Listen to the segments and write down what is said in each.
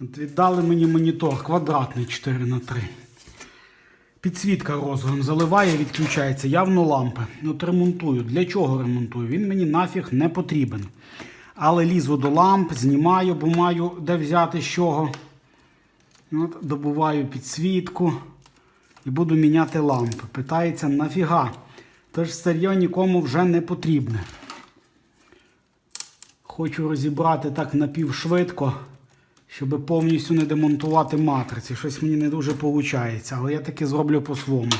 Віддали мені монітор квадратний 4 на 3 Підсвітка розовим заливає, відключається явно лампи. От ремонтую. Для чого ремонтую? Він мені нафіг не потрібен. Але лізу до ламп, знімаю, бо маю де взяти з чого. От, добуваю підсвітку і буду міняти лампи. Питається, нафіга? Тож старьо нікому вже не потрібне. Хочу розібрати так напівшвидко, щоб повністю не демонтувати матриці. Щось мені не дуже виходить, але я таки зроблю по-своєму.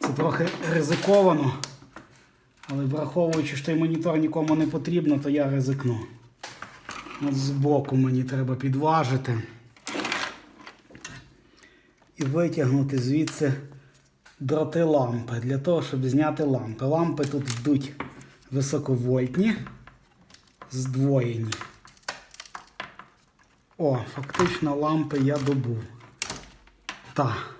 Це трохи ризиковано. Але враховуючи, що той монітор нікому не потрібно, то я ризикну. От збоку мені треба підважити і витягнути звідси дроти лампи для того, щоб зняти лампи. Лампи тут йдуть високовольтні, здвоєні. О, фактично лампи я добув. Так.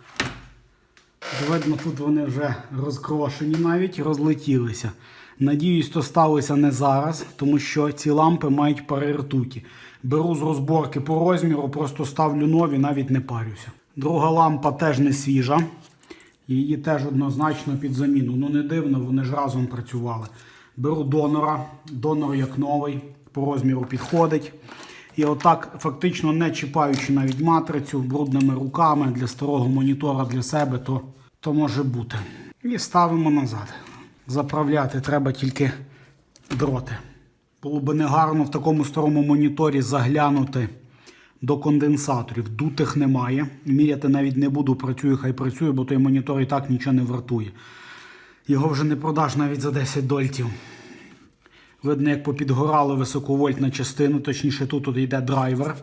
Видно, тут вони вже розкрошені навіть, розлетілися. Надіюсь, то сталося не зараз, тому що ці лампи мають пари ртуті. Беру з розборки по розміру, просто ставлю нові, навіть не парюся. Друга лампа теж не свіжа. Її теж однозначно під заміну. Ну не дивно, вони ж разом працювали. Беру донора, донор як новий, по розміру підходить. І отак, фактично не чіпаючи навіть матрицю брудними руками для старого монітора для себе, то, то може бути. І ставимо назад. Заправляти треба тільки дроти. Було би негарно в такому старому моніторі заглянути до конденсаторів. Дутих немає. Міряти навіть не буду, працюю, хай працює, бо той монітор і так нічого не вартує. Його вже не продаш навіть за 10 дольтів. Видно, як попідгорала високовольтна частина, точніше, тут от йде драйвер.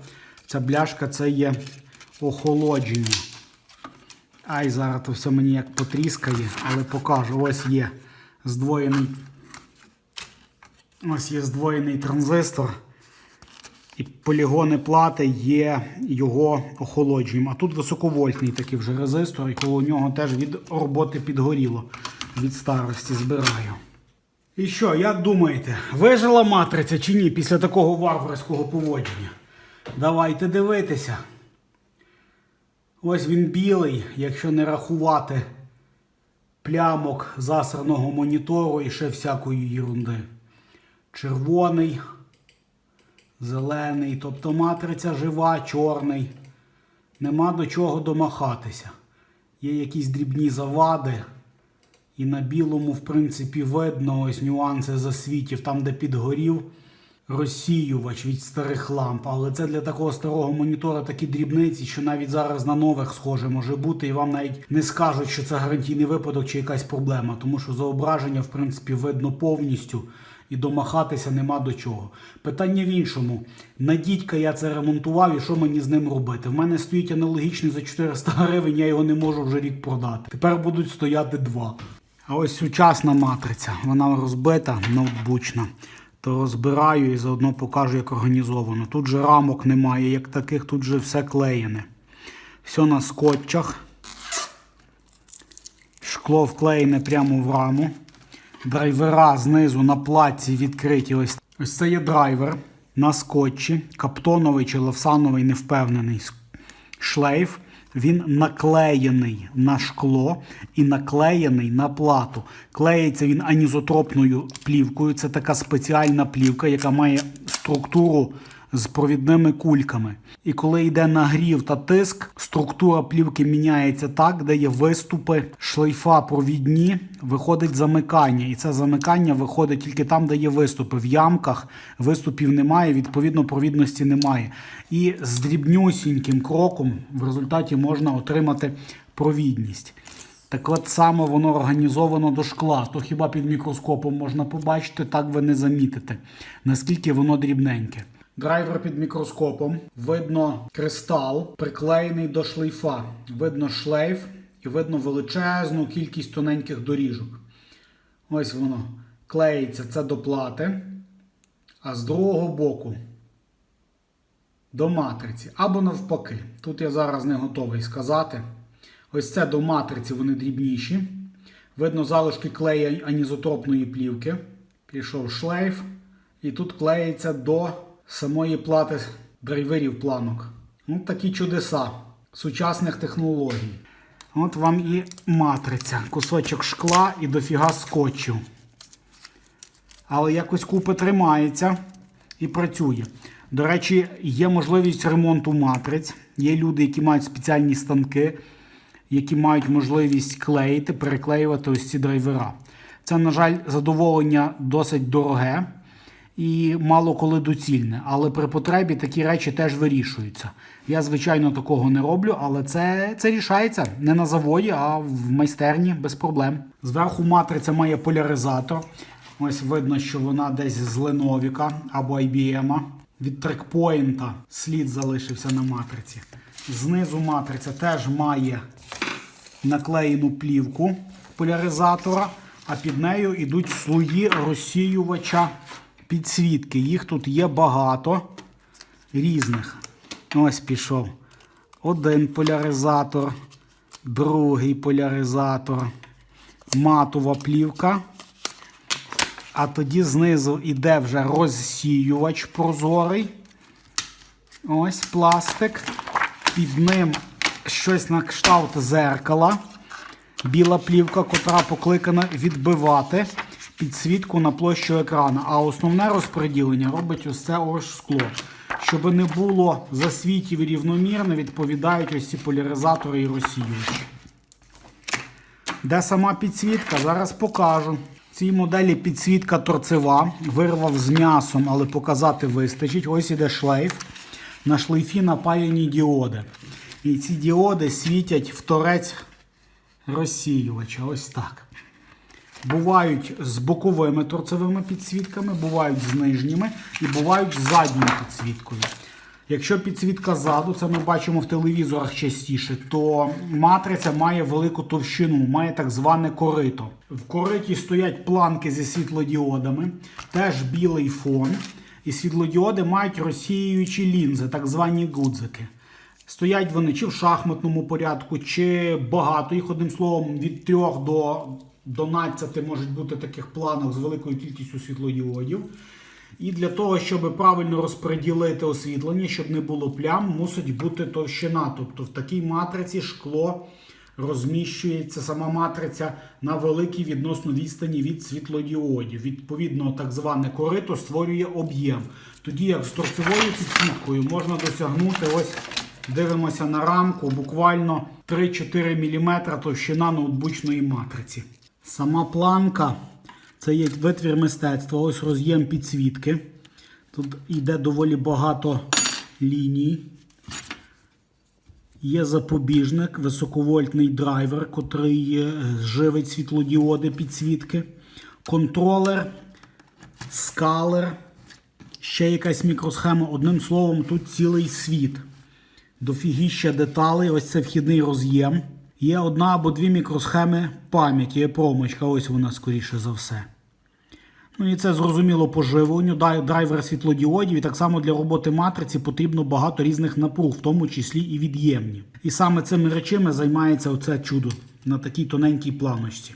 Ця бляшка це є охолодження. Ай, зараз то все мені як потріскає, але покажу. Ось є здвоєний. Ось є здвоєний транзистор. І полігони плати є його охолодженням. А тут високовольтний такий вже резистор, і коло нього теж від роботи підгоріло. Від старості збираю. І що, як думаєте, вижила матриця чи ні після такого варварського поводження? Давайте дивитися. Ось він білий, якщо не рахувати плямок засраного монітору і ще всякої ерунди. Червоний, зелений, тобто матриця жива, чорний. Нема до чого домахатися. Є якісь дрібні завади. І на білому, в принципі, видно ось нюанси засвітів, там, де підгорів розсіювач від старих ламп. Але це для такого старого монітора такі дрібниці, що навіть зараз на нових схоже може бути, і вам навіть не скажуть, що це гарантійний випадок чи якась проблема, тому що зображення, в принципі, видно повністю. І домахатися нема до чого. Питання в іншому. На дідька я це ремонтував і що мені з ним робити? В мене стоїть аналогічний за 400 гривень, я його не можу вже рік продати. Тепер будуть стояти два. Ось сучасна матриця, вона розбита, ноутбучна. То розбираю і заодно покажу, як організовано. Тут же рамок немає, як таких, тут же все клеєне. Все на скотчах. Шкло вклеєне прямо в раму. Драйвера знизу на платці відкриті. Ось, ось це є драйвер на скотчі. Каптоновий чи лавсановий, не впевнений шлейф. Він наклеєний на шкло і наклеєний на плату. Клеїться він анізотропною плівкою. Це така спеціальна плівка, яка має структуру з провідними кульками. І коли йде нагрів та тиск, структура плівки міняється так, де є виступи шлейфа провідні, виходить замикання. І це замикання виходить тільки там, де є виступи. В ямках виступів немає, відповідно, провідності немає. І з дрібнюсіньким кроком в результаті можна отримати провідність. Так от саме воно організовано до шкла. То хіба під мікроскопом можна побачити, так ви не замітите, наскільки воно дрібненьке. Драйвер під мікроскопом. Видно кристал, приклеєний до шлейфа. Видно шлейф і видно величезну кількість тоненьких доріжок. Ось воно клеїться це до плати, а з другого боку до матриці. Або навпаки. Тут я зараз не готовий сказати. Ось це до матриці вони дрібніші. Видно залишки клея анізотропної плівки. Пішов шлейф. І тут клеїться до самої плати драйверів планок. Ну, такі чудеса сучасних технологій. От вам і матриця, кусочок шкла і дофіга скотчу. Але якось купа тримається і працює. До речі, є можливість ремонту матриць. Є люди, які мають спеціальні станки, які мають можливість клеїти, переклеювати ось ці драйвера. Це, на жаль, задоволення досить дороге і мало коли доцільне. Але при потребі такі речі теж вирішуються. Я, звичайно, такого не роблю, але це, це рішається не на заводі, а в майстерні без проблем. Зверху матриця має поляризатор. Ось видно, що вона десь з Леновіка або IBM. Від трекпоінта слід залишився на матриці. Знизу матриця теж має наклеєну плівку поляризатора, а під нею йдуть слої розсіювача підсвітки. Їх тут є багато різних. Ось пішов. Один поляризатор, другий поляризатор, матова плівка. А тоді знизу йде вже розсіювач прозорий. Ось пластик. Під ним щось на кшталт зеркала. Біла плівка, котра покликана відбивати підсвітку на площу екрану. А основне розподілення робить ось це ось скло. Щоб не було засвітів рівномірно, відповідають ось ці поляризатори і розсіювачі. Де сама підсвітка? Зараз покажу. В цій моделі підсвітка торцева. Вирвав з м'ясом, але показати вистачить. Ось іде шлейф. На шлейфі напаяні діоди. І ці діоди світять в торець розсіювача. Ось так. Бувають з боковими торцевими підсвітками, бувають з нижніми і бувають з задньою підсвіткою. Якщо підсвітка ззаду, це ми бачимо в телевізорах частіше, то матриця має велику товщину, має так зване корито. В кориті стоять планки зі світлодіодами, теж білий фон. І світлодіоди мають розсіюючі лінзи, так звані гудзики. Стоять вони чи в шахматному порядку, чи багато їх, одним словом, від 3 до 12 можуть бути таких планок з великою кількістю світлодіодів. І для того, щоб правильно розподілити освітлення, щоб не було плям, мусить бути товщина. Тобто в такій матриці шкло розміщується сама матриця на великій відносно відстані від світлодіодів. Відповідно, так зване корито створює об'єм. Тоді як з торцевою підсвіткою можна досягнути ось. Дивимося на рамку, буквально 3-4 мм товщина ноутбучної матриці. Сама планка це є витвір мистецтва. Ось роз'єм підсвітки. Тут йде доволі багато ліній. Є запобіжник, високовольтний драйвер, котрий е, живить світлодіоди підсвітки. Контролер, скалер, ще якась мікросхема. Одним словом, тут цілий світ. Дофігіща деталей, ось це вхідний роз'єм. Є одна або дві мікросхеми пам'яті, є промочка, ось вона скоріше за все. Ну і це зрозуміло по живленню, драйвер світлодіодів. І так само для роботи матриці потрібно багато різних напруг, в тому числі і від'ємні. І саме цими речами займається оце чудо на такій тоненькій планочці.